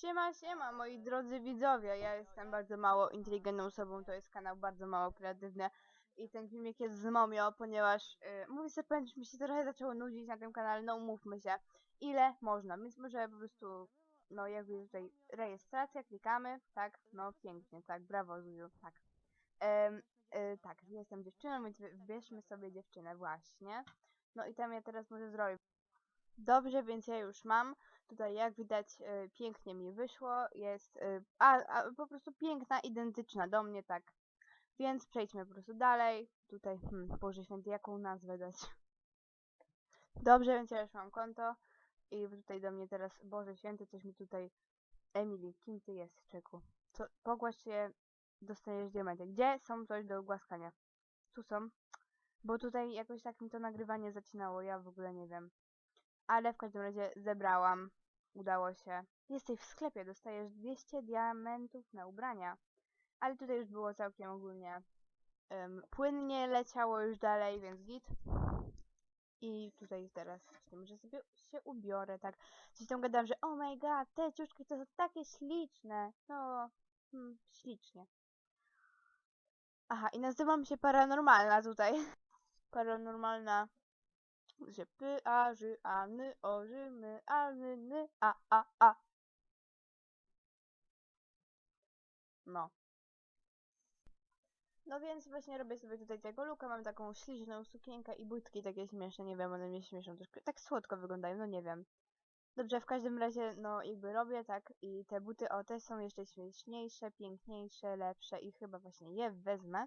Siema, siema, moi drodzy widzowie. Ja jestem bardzo mało inteligentną osobą, to jest kanał bardzo mało kreatywny. I ten filmik jest z momio, ponieważ yy, mówi że mi się trochę zaczęło nudzić na tym kanale, no umówmy się. Ile można, więc może po prostu, no jakby tutaj rejestracja, klikamy, tak, no pięknie, tak, brawo Zuziu, tak. Em, y, tak, jestem dziewczyną, więc wy- wybierzmy sobie dziewczynę właśnie. No i tam ja teraz może zrobię. Dobrze, więc ja już mam. Tutaj jak widać y, pięknie mi wyszło, jest y, a, a, po prostu piękna, identyczna do mnie, tak. Więc przejdźmy po prostu dalej. Tutaj, hmm, Boże Święty, jaką nazwę dać? Dobrze, więc ja już mam konto i tutaj do mnie teraz, Boże Święty, coś mi tutaj, Emily, kim ty jest, czeku? Co, pogłaś się, dostajesz diamenty. Gdzie są coś do głaskania? Tu są. Bo tutaj jakoś tak mi to nagrywanie zacinało, ja w ogóle nie wiem. Ale w każdym razie zebrałam. Udało się. Jesteś w sklepie, dostajesz 200 diamentów na ubrania. Ale tutaj już było całkiem ogólnie em, płynnie leciało już dalej, więc git. I tutaj teraz z tym, że sobie się ubiorę, tak. Coś tam gadam, że oh my god, te ciuszki to są takie śliczne. No, hmm, ślicznie. Aha, i nazywam się paranormalna tutaj. Paranormalna że py, a, ży, a, my, a, ny, a, a, a. No. No więc właśnie robię sobie tutaj tego luka, mam taką śliczną sukienkę i butki takie śmieszne, nie wiem, one mnie śmieszą troszkę, tak słodko wyglądają, no nie wiem. Dobrze, w każdym razie, no jakby robię tak i te buty, o, te są jeszcze śmieszniejsze, piękniejsze, lepsze i chyba właśnie je wezmę.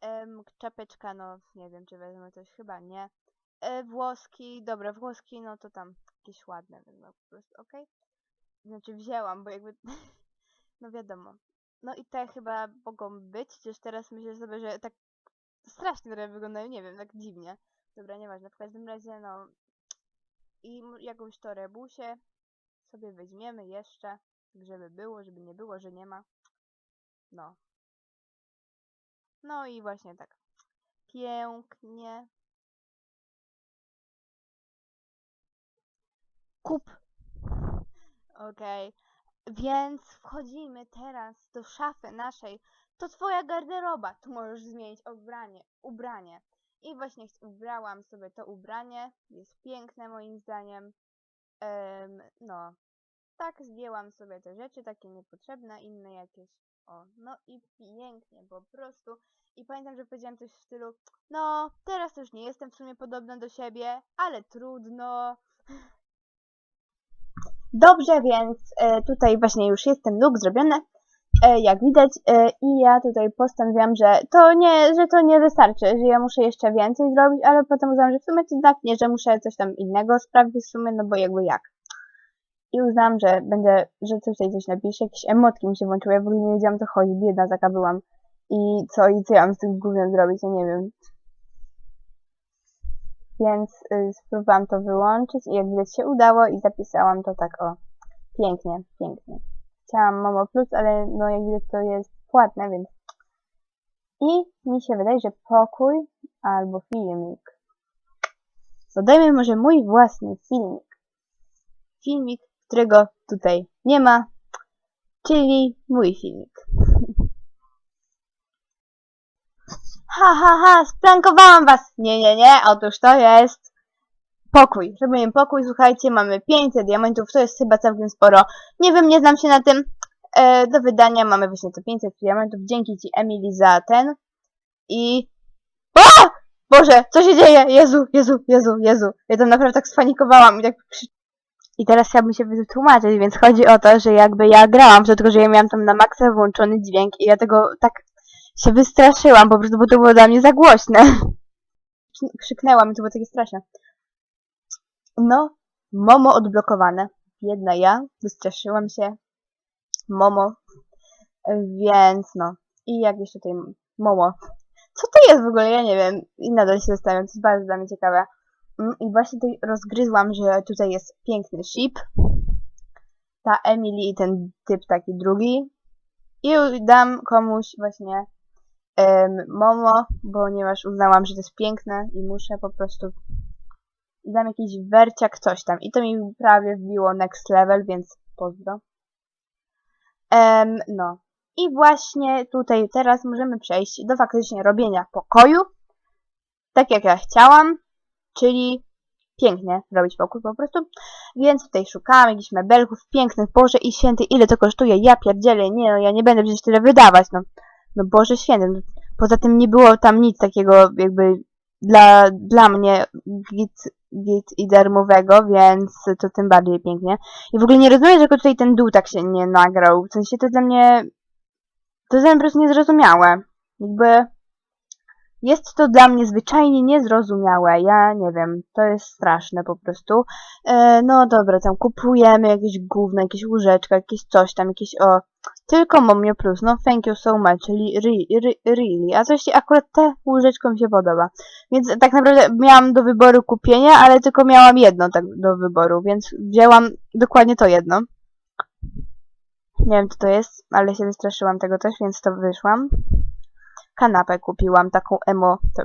Em, czapeczka, no nie wiem, czy wezmę coś, chyba nie. E, włoski, dobra, włoski, no to tam jakieś ładne wezmę po prostu, okej? Znaczy wzięłam, bo jakby, no wiadomo. No i te chyba mogą być, chociaż teraz myślę sobie, że tak strasznie trochę wyglądają, nie wiem, tak dziwnie. Dobra, nieważne, w każdym razie, no i jakąś torebusię sobie weźmiemy jeszcze, tak żeby było, żeby nie było, że nie ma. No. No i właśnie tak. Pięknie. Kup. Okej. Więc wchodzimy teraz do szafy naszej. To twoja garderoba. Tu możesz zmienić ubranie. ubranie. I właśnie ubrałam sobie to ubranie. Jest piękne moim zdaniem. Em, no. Tak, zdjęłam sobie te rzeczy, takie niepotrzebne, inne jakieś. O, no i pięknie, po prostu. I pamiętam, że powiedziałam coś w stylu, no, teraz już nie jestem w sumie podobna do siebie, ale trudno. Dobrze, więc e, tutaj właśnie już jest ten look zrobiony, e, jak widać, e, i ja tutaj postanowiłam, że to nie, że to nie wystarczy, że ja muszę jeszcze więcej zrobić, ale potem uznałam, że w sumie to tak nie, że muszę coś tam innego sprawdzić w sumie, no bo jakby jak. I uznałam, że będę, że tutaj coś napiszę, jakieś emotki mi się włączyły, ja w ogóle nie wiedziałam co chodzi, biedna taka byłam. I co, i co ja mam z tym gównem zrobić, ja nie wiem. Więc y, spróbowałam to wyłączyć i jak widać się udało i zapisałam to tak o. Pięknie, pięknie. Chciałam Momo Plus, ale no jak widać to jest płatne, więc... I mi się wydaje, że pokój albo filmik. Dodajmy może mój własny filmik. Filmik, którego tutaj nie ma, czyli mój filmik. Ha, ha, ha, sprankowałam was! Nie, nie, nie, otóż to jest pokój. Zrobiłem pokój, słuchajcie, mamy 500 diamentów, to jest chyba całkiem sporo. Nie wiem, nie znam się na tym. E, do wydania mamy właśnie te 500 diamentów. Dzięki ci, Emily, za ten. I... O! Boże, co się dzieje? Jezu, Jezu, Jezu, Jezu. Ja tam naprawdę tak spanikowałam i tak. I teraz chciałabym się wytłumaczyć, więc chodzi o to, że jakby ja grałam, tylko że ja miałam tam na maksa włączony dźwięk i ja tego tak się wystraszyłam po prostu, bo to było dla mnie za głośne. Krzyknęłam i to było takie straszne. No, Momo odblokowane. Jedna ja, wystraszyłam się. Momo. Więc no. I jak jeszcze tutaj Momo. Co to jest w ogóle? Ja nie wiem. I nadal się zastanawiam. To jest bardzo dla mnie ciekawe. Mm, I właśnie tutaj rozgryzłam, że tutaj jest piękny ship. Ta Emily i ten typ taki drugi. I dam komuś właśnie Momo, ponieważ uznałam, że to jest piękne i muszę po prostu dam jakiś werciak coś tam. I to mi prawie wbiło next level, więc pozdro. Em, no. I właśnie tutaj teraz możemy przejść do faktycznie robienia pokoju. Tak jak ja chciałam, czyli pięknie robić pokój po prostu. Więc tutaj szukałam jakichś mebelków pięknych. Boże i święty, ile to kosztuje? Ja pierdzielę, nie no, ja nie będę przecież tyle wydawać, no. No Boże święty. No. Poza tym nie było tam nic takiego jakby dla, dla mnie git, git i darmowego, więc to tym bardziej pięknie. I w ogóle nie rozumiem, dlaczego tutaj ten dół tak się nie nagrał. W sensie to dla mnie... To jest mnie po prostu niezrozumiałe. Jakby... Jest to dla mnie zwyczajnie niezrozumiałe. Ja nie wiem, to jest straszne po prostu. E, no dobra, tam kupujemy jakieś gówno, jakieś łóżeczka, jakieś coś tam, jakieś o... Tylko Momio Plus, no thank you so much, czyli re, re, really. A coś akurat te łóżeczko mi się podoba. Więc tak naprawdę miałam do wyboru kupienia, ale tylko miałam jedno tak do wyboru, więc wzięłam dokładnie to jedno. Nie wiem co to jest, ale się wystraszyłam tego też, więc to wyszłam. Kanapę kupiłam, taką emo, to,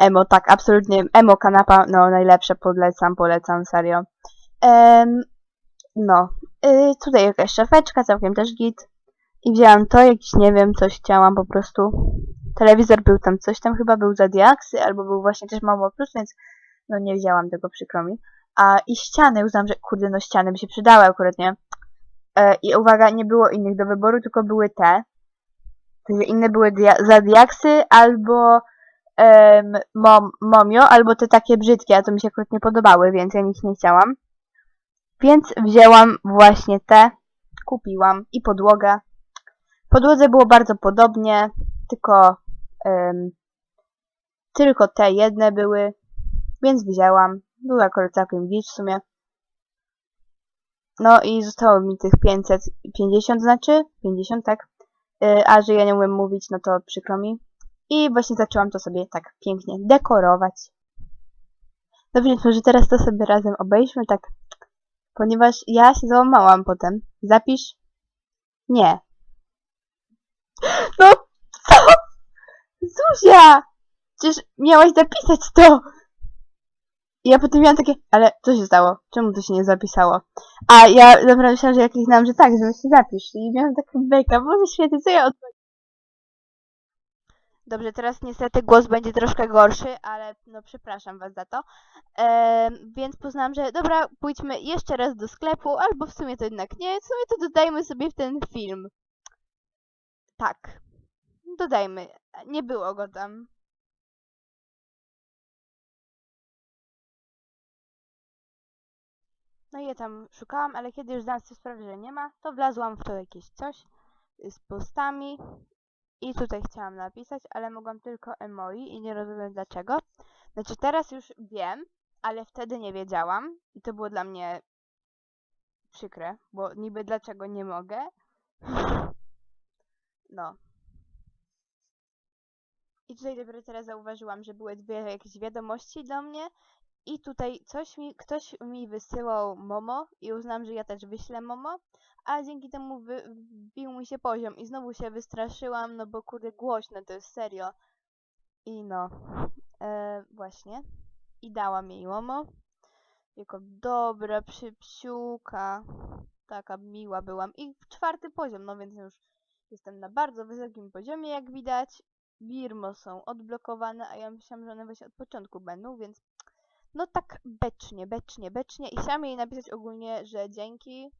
emo, tak, absolutnie, emo kanapa, no najlepsze, polecam, polecam, serio. No, y, tutaj jakaś szafeczka, całkiem też git. I wzięłam to, jakiś, nie wiem, coś chciałam po prostu. Telewizor był tam, coś tam chyba był za diaksy, albo był właśnie też mało plus, więc no nie wzięłam tego, przykro mi. A i ściany, uznałam, że kurde, no ściany by się przydały akurat, nie? E, I uwaga, nie było innych do wyboru, tylko były te. Inne były dia za diaksy, albo em, mom momio, albo te takie brzydkie, a to mi się akurat nie podobały, więc ja nich nie chciałam. Więc wzięłam właśnie te, kupiłam i podłogę. Podłodze było bardzo podobnie, tylko em, tylko te jedne były, więc wzięłam. Były akurat całkiem git w sumie. No i zostało mi tych 550, znaczy 50, tak. Y, a że ja nie umiem mówić, no to przykro mi. I właśnie zaczęłam to sobie tak pięknie dekorować. Dobrze, więc może teraz to sobie razem obejrzmy, tak. Ponieważ ja się załamałam potem. Zapisz? Nie. No, co? Zuzia! Przecież miałaś zapisać to! Ja potem miałam takie, ale co się stało? Czemu to się nie zapisało? A ja naprawdę myślałam, że ja kliknęłam, że tak, że się zapisz. I miałam taką bejka, Boże święty, co ja odwaliłam? Dobrze, teraz niestety głos będzie troszkę gorszy, ale no przepraszam was za to. Ehm, więc poznałam, że dobra, pójdźmy jeszcze raz do sklepu, albo w sumie to jednak nie, w sumie to dodajmy sobie w ten film. Tak. Dodajmy. Nie było go tam. No i ja tam szukałam, ale kiedy już zdałam sobie sprawę, że nie ma, to wlazłam w to jakieś coś y, z postami i tutaj chciałam napisać, ale mogłam tylko emoi i nie rozumiem dlaczego. Znaczy teraz już wiem, ale wtedy nie wiedziałam i to było dla mnie przykre, bo niby dlaczego nie mogę. No. I tutaj dopiero teraz zauważyłam, że były dwie jakieś wiadomości do mnie i tutaj coś mi, ktoś mi wysyłał Momo i uznam, że ja też wyślę Momo, a dzięki temu wy, wbił mi się poziom i znowu się wystraszyłam, no bo kurde głośno to jest serio. I no, e, właśnie. I dałam jej Momo. Jako dobra przypsiuka. Taka miła byłam. I czwarty poziom, no więc już jestem na bardzo wysokim poziomie, jak widać. Birmo są odblokowane, a ja myślałam, że one właśnie od początku będą, więc no tak becznie, becznie, becznie. I chciałam jej napisać ogólnie, że dzięki.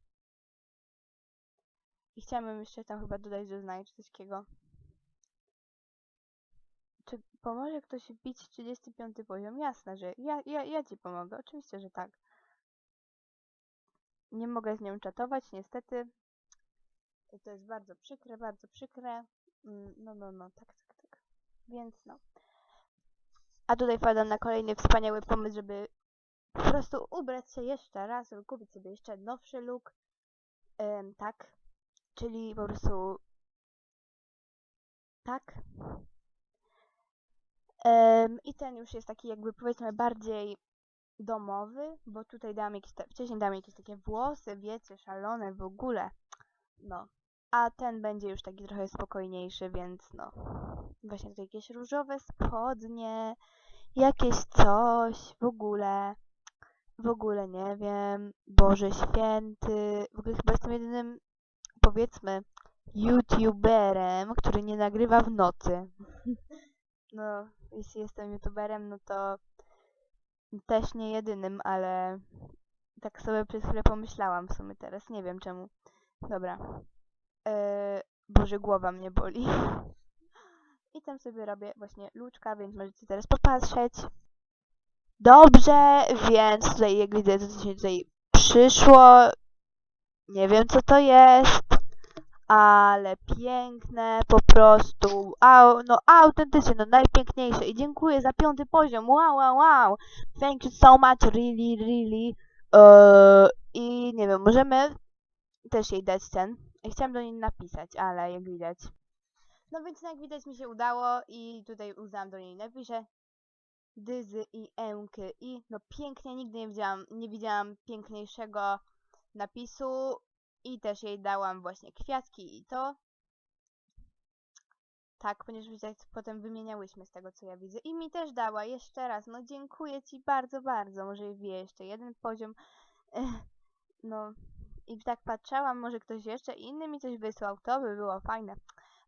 I chciałam jeszcze tam chyba dodać, że znajdzie coś takiego. Czy pomoże ktoś wbić 35 poziom? Jasne, że ja, ja, ja ci pomogę. Oczywiście, że tak. Nie mogę z nią czatować, niestety. To jest bardzo przykre, bardzo przykre. Mm, No, no, no, tak, tak, tak. Więc no. A tutaj wpadam na kolejny wspaniały pomysł, żeby po prostu ubrać się jeszcze raz lub kupić sobie jeszcze nowszy look. Tak. Czyli po prostu tak. I ten już jest taki jakby powiedzmy bardziej domowy, bo tutaj dałam jakieś, ta- wcześniej dałam jakieś takie włosy, wiecie, szalone w ogóle. No. A ten będzie już taki trochę spokojniejszy, więc no. Właśnie tutaj jakieś różowe spodnie, jakieś coś, w ogóle. W ogóle nie wiem. Boże święty. W ogóle chyba jestem jedynym, powie powiedzmy youtuberem, który nie nagrywa w nocy. No, jeśli jestem youtuberem, no to też nie jedynym, ale tak sobie przez chwilę pomyślałam w sumie teraz, nie wiem czemu. Dobra. Eee, Boże, głowa mnie boli. I tam sobie robię właśnie luczka, więc możecie teraz popatrzeć. Dobrze, więc tutaj jak widzę, co się tutaj przyszło. Nie wiem co to jest, ale piękne po prostu. Au, no autentycznie, no najpiękniejsze. I dziękuję za piąty poziom. Wow, wow, wow. Thank you so much, really, really. Eee, I nie wiem, możemy też jej dać ten. Chciałam do niej napisać, ale jak widać. No więc jak widać mi się udało i tutaj uznałam do niej napiszę. Dyzy i Emky i no pięknie, nigdy nie widziałam, nie widziałam piękniejszego napisu i też jej dałam właśnie kwiatki i to. Tak, ponieważ tak potem wymieniałyśmy z tego co ja widzę i mi też dała jeszcze raz, no dziękuję Ci bardzo, bardzo, może wie jeszcze jeden poziom, no i tak patrzałam, może ktoś jeszcze inny mi coś wysłał, to by było fajne.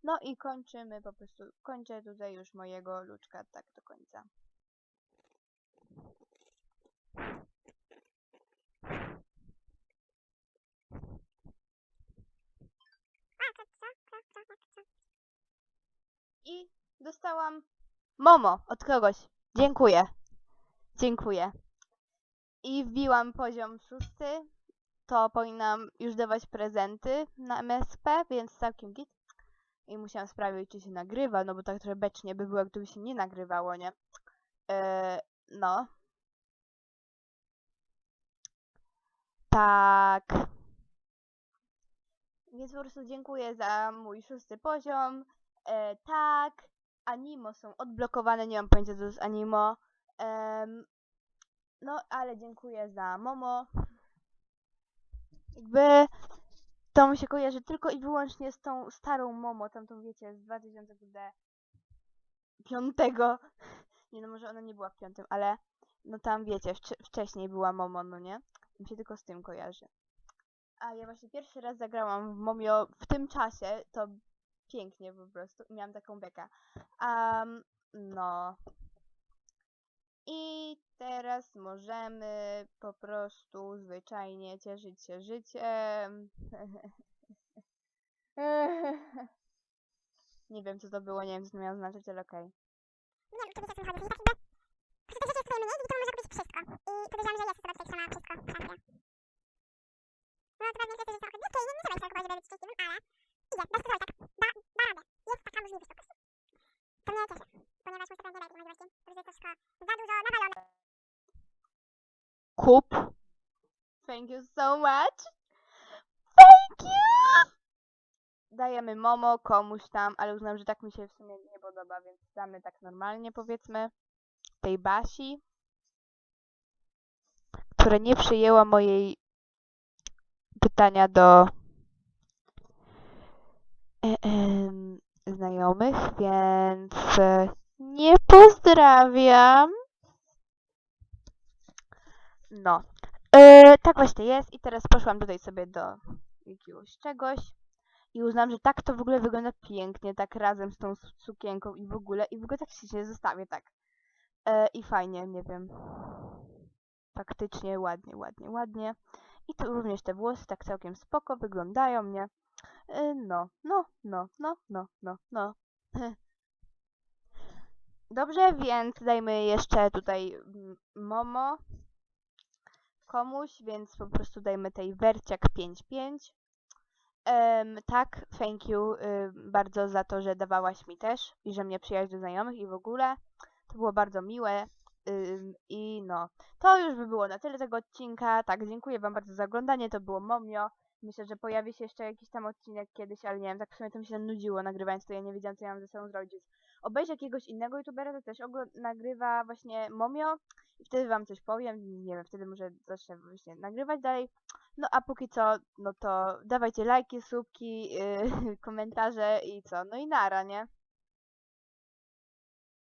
No i kończymy, po prostu kończę tutaj już mojego luczka tak do końca. I dostałam Momo od kogoś. Dziękuję. Dziękuję. I wbiłam poziom szósty. To powinnam już dawać prezenty na MSP, więc całkiem git. I musiałam sprawdzić, czy się nagrywa, no bo tak trochę becznie by było, gdyby się nie nagrywało, nie? Eee, no. Tak. Więc po prostu dziękuję za mój szósty poziom. E, tak, Animo są odblokowane, nie mam pojęcia co to jest Animo. Em, no, ale dziękuję za Momo. Jakby to mi się kojarzy tylko i wyłącznie z tą starą Momo, tamtą wiecie, z 2005. Nie no, może ona nie była w piątym, ale no tam wiecie, wcze- wcześniej była Momo, no nie? Mi się tylko z tym kojarzy. A ja właśnie pierwszy raz zagrałam w Momio w tym czasie, to pięknie po prostu. i Miałam taką bekę. Um, no. I teraz możemy po prostu zwyczajnie cieszyć się życiem. nie wiem co to było, nie wiem co to miało znaczyć, ale okej. Czyli tak jest i to podejrzewam, że jest sama wszystko. No to nie, nie trzeba się kupować, żeby być szczęśliwym, ale... Idzie, bez kontroli, tak. Da, da radę. Jest taka możliwość po prostu. To mnie cieszy, ponieważ muszę pewnie dać możliwości. To jest troszkę za dużo nawalone. Thank you so much. Thank you. Dajemy Momo komuś tam, ale uznam, że tak mi się w sumie nie podoba, więc damy tak normalnie powiedzmy tej Basi, która nie przyjęła mojej pytania do e, znajomych, więc nie pozdrawiam. No. E, tak właśnie jest i teraz poszłam tutaj sobie do jakiegoś czegoś i uznałam, że tak to w ogóle wygląda pięknie, tak razem z tą su- sukienką i w ogóle, i w ogóle tak się zostawię, tak. E, I fajnie, nie wiem. Faktycznie ładnie, ładnie, ładnie. I to również te włosy tak całkiem spoko wyglądają, nie? E, no, no, no, no, no, no, no. Dobrze, więc dajmy jeszcze tutaj mm, Momo komuś, więc po prostu dajmy tej Werciak 55. Em, tak, thank you bardzo za to, że dawałaś mi też i że mnie przyjaźń do znajomych i w ogóle. To było bardzo miłe. I no, to już by było na tyle tego odcinka. Tak, dziękuję Wam bardzo za oglądanie. To było Momio. Myślę, że pojawi się jeszcze jakiś tam odcinek kiedyś, ale nie wiem, tak w sumie to mi się nudziło nagrywając to, ja nie wiedziałam, co ja mam ze sobą zrobić. Obejrzę jakiegoś innego youtubera, to też nagrywa właśnie Momio i wtedy Wam coś powiem. Nie wiem, wtedy może zacznę właśnie nagrywać dalej. No a póki co, no to dawajcie lajki, subki, yy, komentarze i co, no i nara, nie?